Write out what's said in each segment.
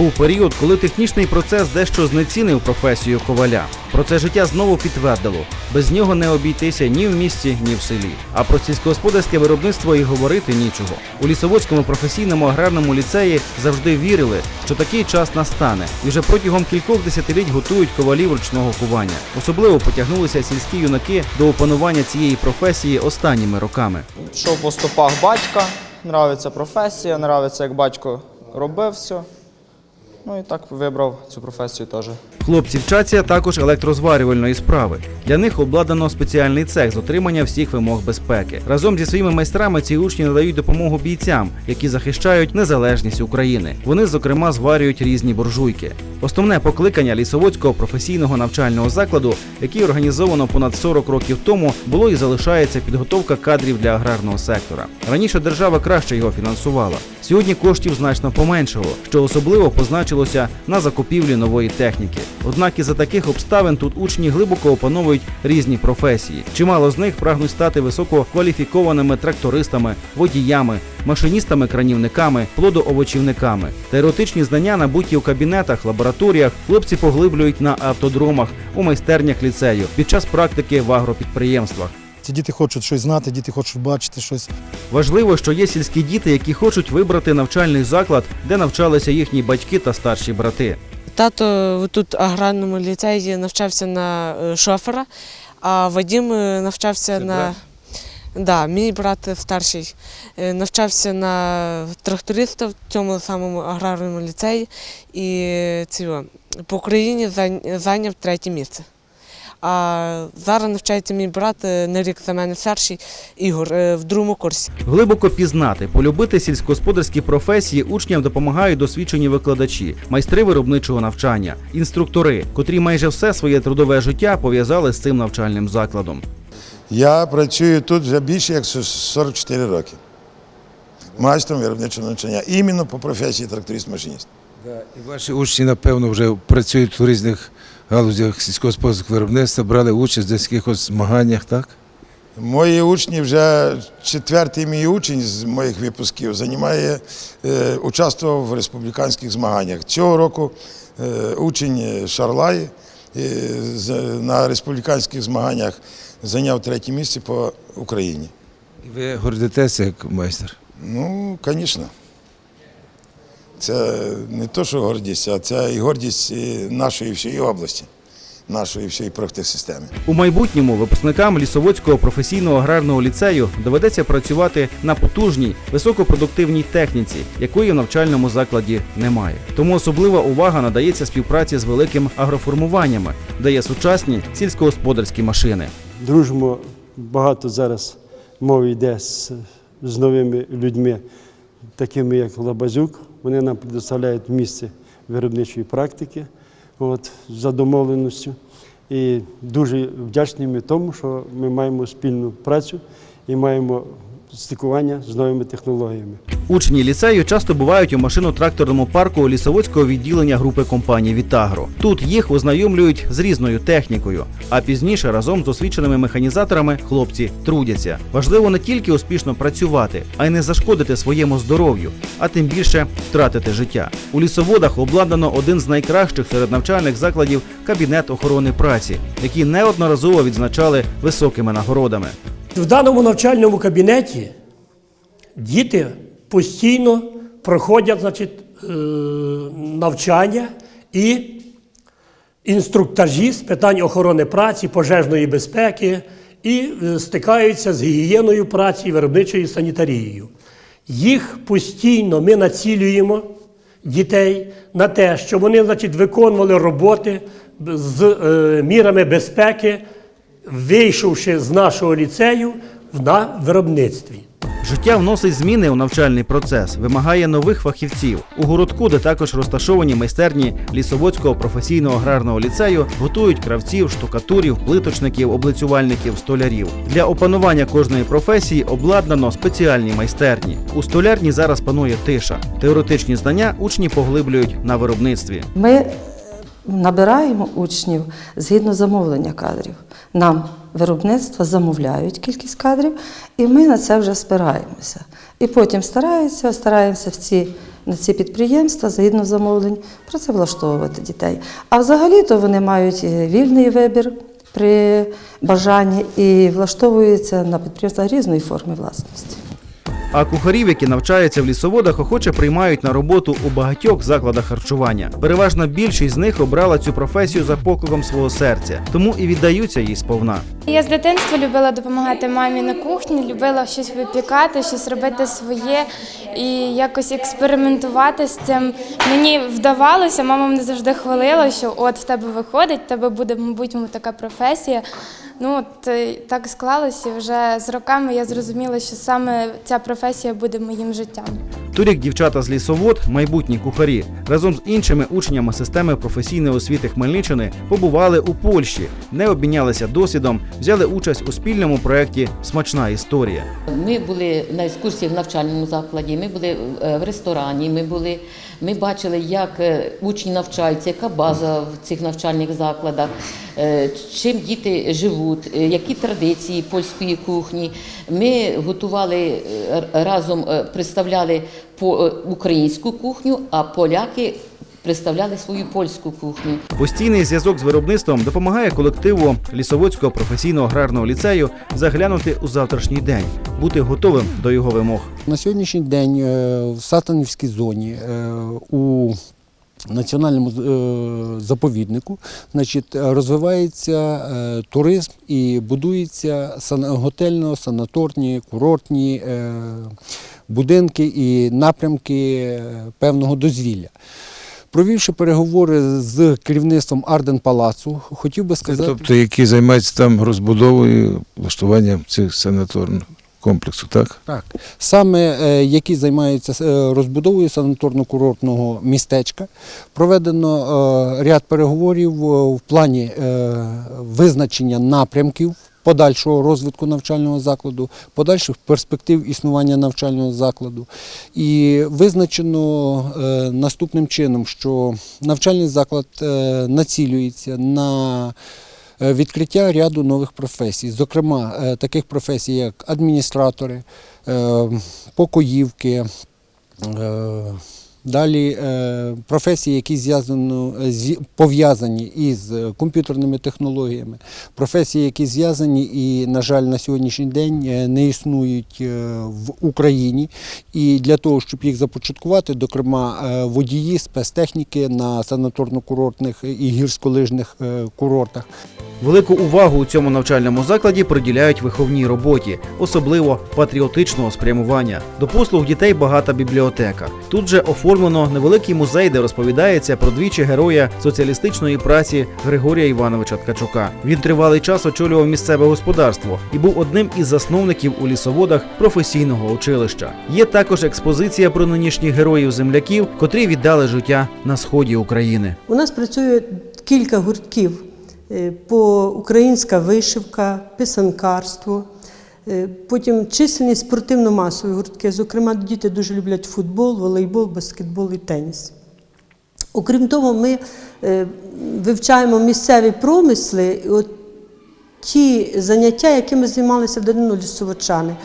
Був період, коли технічний процес дещо знецінив професію коваля. Про це життя знову підтвердило. Без нього не обійтися ні в місті, ні в селі. А про сільськогосподарське виробництво і говорити нічого. У лісоводському професійному аграрному ліцеї завжди вірили, що такий час настане, і вже протягом кількох десятиліть готують ковалів ручного кування. Особливо потягнулися сільські юнаки до опанування цієї професії останніми роками. Пішов по стопах батька, нравиться професія, нравиться, як батько робив все. Ну і так вибрав цю професію теж. Хлопці вчаться також електрозварювальної справи. Для них обладнано спеціальний цех з отримання всіх вимог безпеки. Разом зі своїми майстрами ці учні надають допомогу бійцям, які захищають незалежність України. Вони, зокрема, зварюють різні буржуйки. Основне покликання лісоводського професійного навчального закладу, який організовано понад 40 років тому, було і залишається підготовка кадрів для аграрного сектора. Раніше держава краще його фінансувала. Сьогодні коштів значно поменшало, що особливо позначилося на закупівлі нової техніки. Однак із за таких обставин тут учні глибоко опановують різні професії. Чимало з них прагнуть стати висококваліфікованими трактористами, водіями, машиністами-кранівниками, плодоовочівниками. Теоретичні знання набуті у кабінетах, лабораторіях, хлопці поглиблюють на автодромах, у майстернях ліцею під час практики в агропідприємствах. Ці діти хочуть щось знати, діти хочуть бачити щось. Важливо, що є сільські діти, які хочуть вибрати навчальний заклад, де навчалися їхні батьки та старші брати. Тато тут в аграрному ліцеї навчався на е, шофера, а Вадим е, навчався на. Да, мій брат старший е, навчався на тракториста в цьому самому аграрному ліцеї і цього, по Україні зайняв третє місце. А зараз навчається мій брат е, на рік за мене старший Ігор е, в другому курсі. Глибоко пізнати, полюбити сільськогосподарські професії учням допомагають досвідчені викладачі, майстри виробничого навчання, інструктори, котрі майже все своє трудове життя пов'язали з цим навчальним закладом. Я працюю тут вже більше як 44 роки. Майстром виробничого навчання. Іменно по професії тракторист-машиніст. Да, і ваші учні, напевно, вже працюють у різних галузях сільськогосподарського виробництва, брали участь в десь якихось змаганнях, так? Мої учні вже четвертий мій учень з моїх випусків займає, е, участвував в республіканських змаганнях. Цього року е, учень Шарлай е, з- на республіканських змаганнях зайняв третє місце по Україні. І ви гордитеся як майстер. Ну, звісно. Це не то, що гордість, а це і гордість нашої всієї області, нашої всієї профтехсистеми. У майбутньому випускникам лісоводського професійного аграрного ліцею доведеться працювати на потужній високопродуктивній техніці, якої в навчальному закладі немає. Тому особлива увага надається співпраці з великими агроформуваннями, де є сучасні сільськогосподарські машини. дружимо. Багато зараз мови йде з, з новими людьми, такими як Лабазюк. Вони нам предоставляють місце виробничої практики от, за домовленістю. І дуже вдячні ми тому, що ми маємо спільну працю і маємо стикування з новими технологіями. Учні ліцею часто бувають у машино-тракторному парку лісоводського відділення групи компанії Вітагро. Тут їх ознайомлюють з різною технікою, а пізніше разом з освіченими механізаторами хлопці трудяться. Важливо не тільки успішно працювати, а й не зашкодити своєму здоров'ю, а тим більше втратити життя. У лісоводах обладнано один з найкращих серед навчальних закладів кабінет охорони праці, які неодноразово відзначали високими нагородами. В даному навчальному кабінеті діти постійно проходять значить, е, навчання і інструктажі з питань охорони праці, пожежної безпеки і е, стикаються з гігієною праці виробничою санітарією. Їх постійно ми націлюємо дітей на те, щоб вони значить, виконували роботи з е, мірами безпеки, вийшовши з нашого ліцею на виробництві. Життя вносить зміни у навчальний процес, вимагає нових фахівців. У городку, де також розташовані майстерні лісоводського професійного аграрного ліцею, готують кравців, штукатурів, плиточників, облицювальників, столярів. Для опанування кожної професії обладнано спеціальні майстерні. У столярні зараз панує тиша. Теоретичні знання учні поглиблюють на виробництві. Ми набираємо учнів згідно замовлення кадрів. Нам виробництва замовляють кількість кадрів, і ми на це вже спираємося. І потім стараються, стараємося в ці, на ці підприємства, згідно замовлень, працевлаштовувати дітей. А взагалі-то вони мають е, вільний вибір при бажанні і влаштовуються на підприємствах різної форми власності. А кухарів, які навчаються в лісоводах, охоче приймають на роботу у багатьох закладах харчування. Переважна більшість з них обрала цю професію за покликом свого серця, тому і віддаються їй сповна. Я з дитинства любила допомагати мамі на кухні, любила щось випікати, щось робити своє і якось експериментувати з цим. Мені вдавалося, мама мене завжди хвалила, що от в тебе виходить, в тебе буде, мабуть, така професія. Ну от е, так склалося, і вже з роками я зрозуміла, що саме ця професія буде моїм життям. Торік дівчата з лісовод, майбутні кухарі, разом з іншими учнями системи професійної освіти Хмельниччини побували у Польщі, не обмінялися досвідом, взяли участь у спільному проєкті Смачна історія. Ми були на екскурсії в навчальному закладі, ми були е, в ресторані, ми були, ми бачили, як е, учні навчаються, яка база в цих навчальних закладах, е, чим діти живуть, е, які традиції польської кухні. Ми готували разом, представляли по- українську кухню, а поляки представляли свою польську кухню. Постійний зв'язок з виробництвом допомагає колективу лісоводського професійного аграрного ліцею заглянути у завтрашній день, бути готовим до його вимог. На сьогоднішній день е, в Сатанівській зоні е, у національному е, заповіднику значить, розвивається туризм і будуються готельно-санаторні, курортні будинки і напрямки певного дозвілля. Провівши переговори з керівництвом Арден Палацу, хотів би сказати. Тобто, які займаються там розбудовою, влаштуванням цих санаторних комплексу, так? Так, саме е, які займаються е, розбудовою санаторно-курортного містечка, проведено е, ряд переговорів е, в плані е, визначення напрямків. Подальшого розвитку навчального закладу, подальших перспектив існування навчального закладу. І визначено е, наступним чином, що навчальний заклад е, націлюється на е, відкриття ряду нових професій, зокрема таких професій, як адміністратори, покоївки, далі е, професії, які зі- пов'язані із е, комп'ютерними технологіями, професії, які зв'язані і, на жаль, на сьогоднішній день е, не існують е, в Україні. І для того, щоб їх започаткувати, зокрема е, водії, спецтехніки на санаторно-курортних і гірськолижних е, курортах. Велику увагу у цьому навчальному закладі приділяють виховній роботі, особливо патріотичного спрямування. До послуг дітей багата бібліотека. Тут же оформлено невеликий музей, де розповідається про двічі героя соціалістичної праці Григорія Івановича Ткачука. Він тривалий час очолював місцеве господарство і був одним із засновників у лісоводах професійного училища. Є також експозиція про нинішніх героїв земляків, котрі віддали життя на сході України. У нас працює кілька гуртків е, по українська вишивка, писанкарство. Е, Потім чисельні спортивно-масові гуртки. Зокрема, діти дуже люблять футбол, волейбол, баскетбол і теніс. Окрім того, ми е, вивчаємо місцеві промисли, от ті заняття, якими займалися в давнину лісовочани.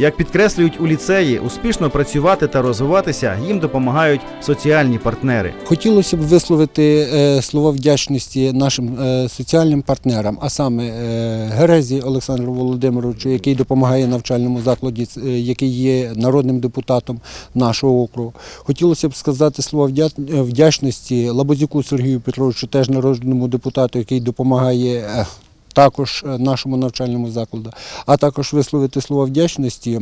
Як підкреслюють у ліцеї, успішно працювати та розвиватися їм допомагають соціальні партнери. Хотілося б висловити е, слова вдячності нашим е, соціальним партнерам, а саме е, Герезі Олександру Володимировичу, який допомагає навчальному закладі, який є народним депутатом нашого округу. Хотілося б сказати слова вдячності Лабазюку Сергію Петровичу, теж народному депутату, який допомагає. Також е, нашому навчальному закладу, а також висловити слова вдячності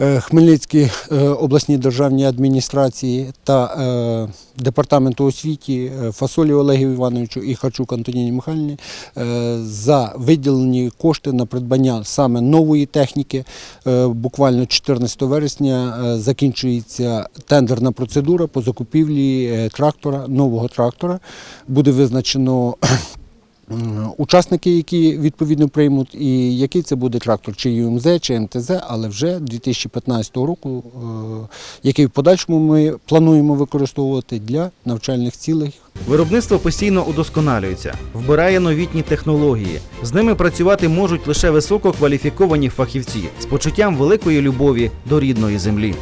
е, Хмельницькій е, обласній державній адміністрації та департаменту освіті Фасолі Олегу Івановичу і Хачук Антоніні Михайлівні за виділені кошти на придбання саме нової техніки. Буквально 14 вересня закінчується тендерна процедура по закупівлі трактора, нового трактора. Буде визначено учасники, які відповідно приймуть, і який це буде трактор, чи ЮМЗ, чи МТЗ, але вже 2015 року, е, який в подальшому ми плануємо використовувати для навчальних цілей. Виробництво постійно удосконалюється, вбирає новітні технології. З ними працювати можуть лише висококваліфіковані фахівці з почуттям великої любові до рідної землі.